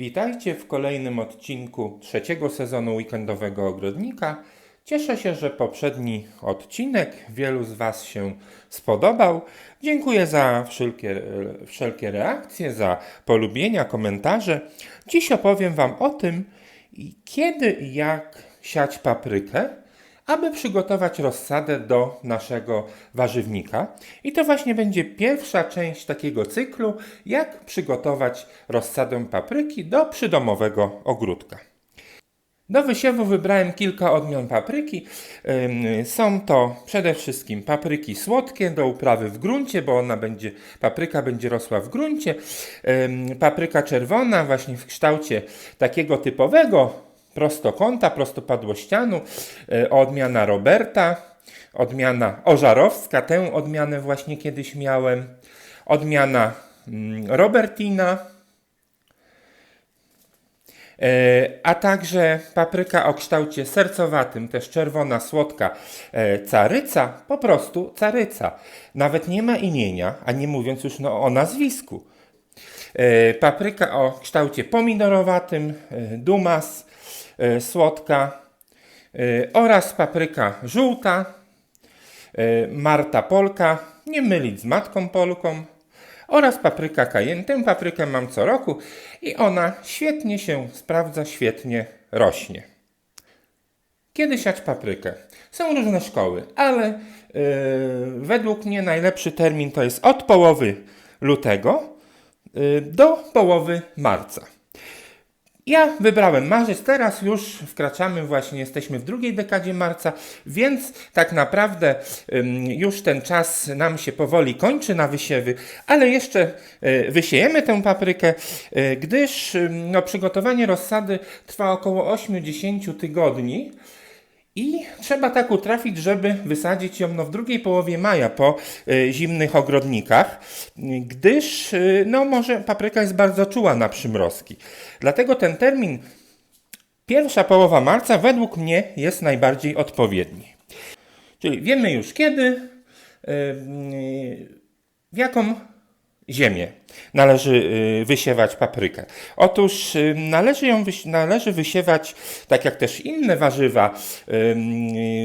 Witajcie w kolejnym odcinku trzeciego sezonu Weekendowego Ogrodnika. Cieszę się, że poprzedni odcinek wielu z Was się spodobał. Dziękuję za wszelkie, wszelkie reakcje, za polubienia, komentarze. Dziś opowiem Wam o tym, kiedy i jak siać paprykę, aby przygotować rozsadę do naszego warzywnika. I to właśnie będzie pierwsza część takiego cyklu, jak przygotować rozsadę papryki do przydomowego ogródka. Do wysiewu wybrałem kilka odmian papryki. Są to przede wszystkim papryki słodkie do uprawy w gruncie, bo ona będzie, papryka będzie rosła w gruncie. Papryka czerwona właśnie w kształcie takiego typowego prostokąta, prostopadłościanu. Y, Odmiana Roberta, odmiana Ożarowska, tę odmianę właśnie kiedyś miałem. Odmiana mm, Robertina, E, a także papryka o kształcie sercowatym, też czerwona, słodka e, caryca, po prostu caryca. Nawet nie ma imienia, a nie mówiąc już no, o nazwisku. E, Papryka o kształcie pomidorowatym, e, dumas, e, słodka e, oraz papryka żółta, e, Marta Polka, nie mylić z matką Polką, oraz papryka cayenne. Tę paprykę mam co roku i ona świetnie się sprawdza, świetnie rośnie. Kiedy siać paprykę? Są różne szkoły, ale yy, według mnie najlepszy termin to jest od połowy lutego yy, do połowy marca. Ja wybrałem marzec, teraz już wkraczamy właśnie, jesteśmy w drugiej dekadzie marca, więc tak naprawdę już ten czas nam się powoli kończy na wysiewy, ale jeszcze y, wysiejemy tę paprykę, y, gdyż no, przygotowanie rozsady trwa około 8-10 tygodni. I trzeba tak utrafić, żeby wysadzić ją no, w drugiej połowie maja po y, zimnych ogrodnikach, gdyż y, no, może papryka jest bardzo czuła na przymrozki. Dlatego ten termin pierwsza połowa marca według mnie jest najbardziej odpowiedni. Czyli wiemy już kiedy, y, y, w jaką ziemię należy y, wysiewać paprykę. Otóż y, należy ją należy wysiewać, tak jak też inne warzywa,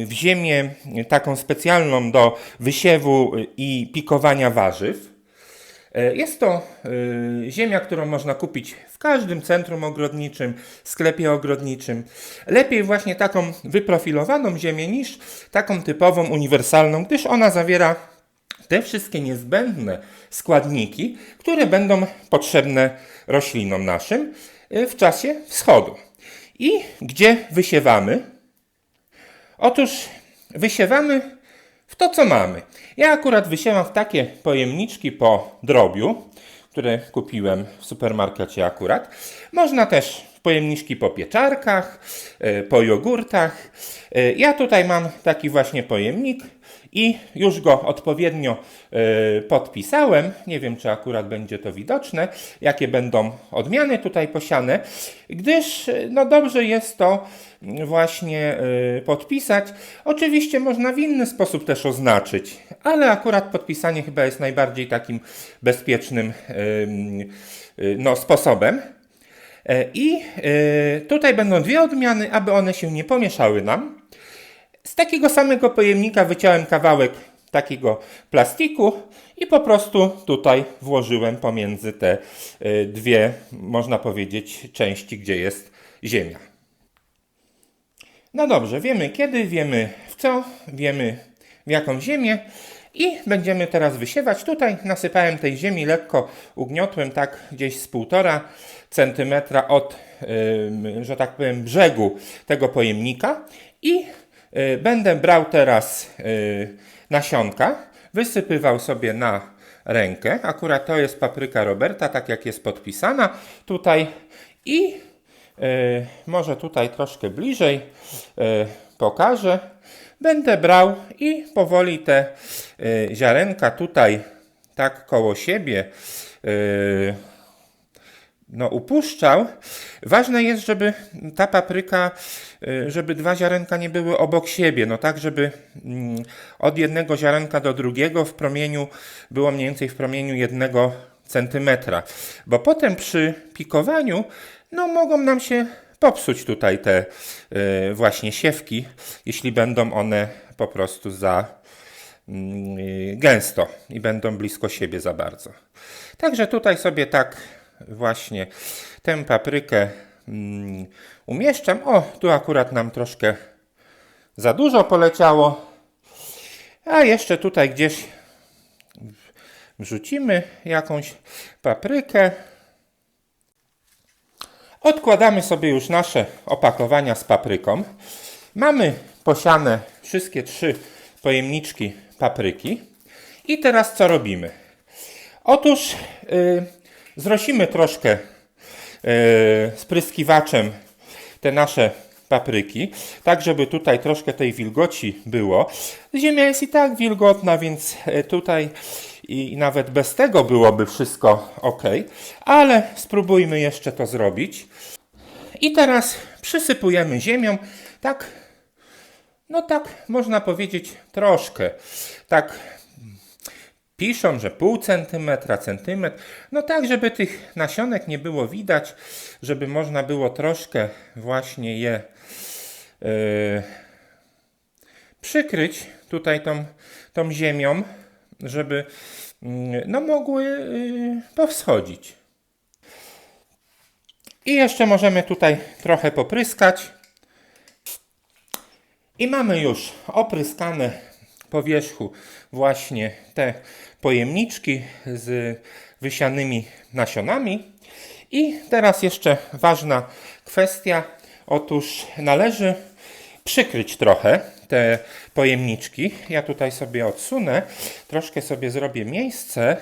w ziemię taką specjalną do wysiewu i pikowania warzyw. E, Jest to y, ziemia, którą można kupić w każdym centrum ogrodniczym, sklepie ogrodniczym. Lepiej właśnie taką wyprofilowaną ziemię niż taką typową, uniwersalną, gdyż ona zawiera te wszystkie niezbędne składniki, które będą potrzebne roślinom naszym y, w czasie wschodu. I gdzie wysiewamy? Otóż wysiewamy w to, co mamy. Ja akurat wysiewam w takie pojemniczki po drobiu, które kupiłem w supermarkecie akurat. Można też pojemniczki po pieczarkach, e, po jogurtach. E, Ja tutaj mam taki właśnie pojemnik i już go odpowiednio e, podpisałem. Nie wiem, czy akurat będzie to widoczne, jakie będą odmiany tutaj posiane, gdyż e, no dobrze jest to właśnie y, podpisać. Oczywiście można w inny sposób też oznaczyć, ale akurat podpisanie chyba jest najbardziej takim bezpiecznym ym, no, sposobem. E, I tutaj będą dwie odmiany, aby one się nie pomieszały nam. Z takiego samego pojemnika wyciąłem kawałek takiego plastiku i po prostu tutaj włożyłem pomiędzy te y, dwie, można powiedzieć, części, gdzie jest ziemia. No dobrze, wiemy kiedy, wiemy w co, wiemy w jaką ziemię i będziemy teraz wysiewać. Tutaj nasypałem tej ziemi, lekko ugniotłem tak gdzieś z półtora centymetra od, że tak powiem, brzegu tego pojemnika i będę brał teraz y, nasionka, wysypywał sobie na rękę. Akurat to jest papryka Roberta, tak jak jest podpisana tutaj i E, może tutaj troszkę bliżej e, pokażę. Będę brał i powoli te e, ziarenka tutaj tak koło siebie e, no, upuszczał. Ważne jest, żeby ta papryka, y, żeby dwa ziarenka nie były obok siebie, no tak, żeby mm, od jednego ziarenka do drugiego w promieniu było mniej więcej w promieniu jednego cm, bo potem przy pikowaniu no, mogą nam się popsuć tutaj te y, właśnie siewki, jeśli będą one po prostu za mm, y, gęsto i będą blisko siebie za bardzo. Także tutaj sobie tak właśnie tę paprykę mm, umieszczam. O, tu akurat nam troszkę za dużo poleciało. A jeszcze tutaj gdzieś wrzucimy jakąś paprykę. Odkładamy sobie już nasze opakowania z papryką. Mamy posiane wszystkie trzy pojemniczki papryki. I teraz co robimy? Otóż yy, zrosimy troszkę yy, spryskiwaczem te nasze papryki, tak żeby tutaj troszkę tej wilgoci było. Ziemia jest i tak wilgotna, więc e, tutaj i nawet bez tego byłoby wszystko ok, ale spróbujmy jeszcze to zrobić. I teraz przysypujemy ziemią, tak, no tak można powiedzieć troszkę, tak piszą, że pół centymetra, centymetr, no tak, żeby tych nasionek nie było widać, żeby można było troszkę właśnie je yy, przykryć tutaj tą, tą ziemią, żeby yy, no mogły yy, powschodzić. I jeszcze możemy tutaj trochę popryskać. I mamy już opryskane po wierzchu właśnie te pojemniczki z wysianymi nasionami. I teraz jeszcze ważna kwestia. Otóż należy przykryć trochę te pojemniczki. Ja tutaj sobie odsunę, troszkę sobie zrobię miejsce.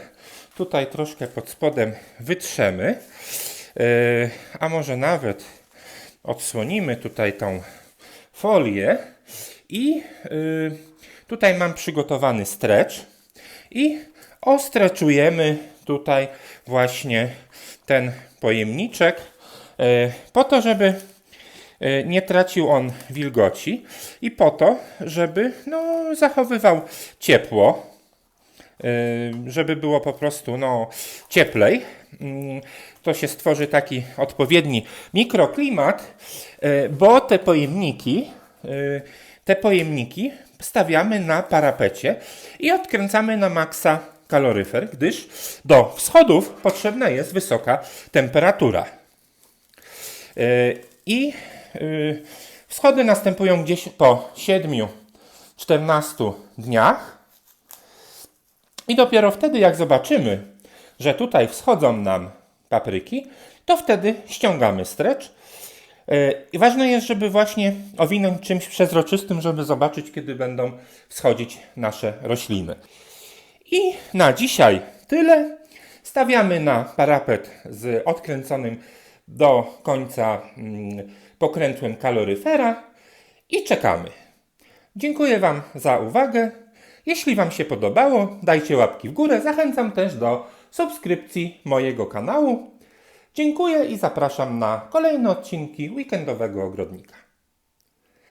Tutaj troszkę pod spodem wytrzemy, Yy, a może nawet odsłonimy tutaj tą folię i yy, tutaj mam przygotowany stretch i ostreczujemy tutaj właśnie ten pojemniczek yy, po to, żeby yy, nie tracił on wilgoci i po to, żeby no, zachowywał ciepło, yy, żeby było po prostu no, cieplej. Mm, To się stworzy taki odpowiedni mikroklimat, bo te pojemniki, te pojemniki stawiamy na parapecie i odkręcamy na maksa kaloryfer, gdyż do wschodów potrzebna jest wysoka temperatura. Yy, I yy, wschody następują gdzieś po 7-14 dniach. I dopiero wtedy, jak zobaczymy, że tutaj wschodzą nam papryki, to wtedy ściągamy strecz. Yy, I ważne jest, żeby właśnie owinąć czymś przezroczystym, żeby zobaczyć, kiedy będą wschodzić nasze rośliny. I na dzisiaj tyle. Stawiamy na parapet z odkręconym do końca mm, pokrętłem kaloryfera i czekamy. Dziękuję Wam za uwagę. Jeśli Wam się podobało, dajcie łapki w górę. Zachęcam też do subskrypcji mojego kanału. Dziękuję i zapraszam na kolejne odcinki Weekendowego Ogrodnika.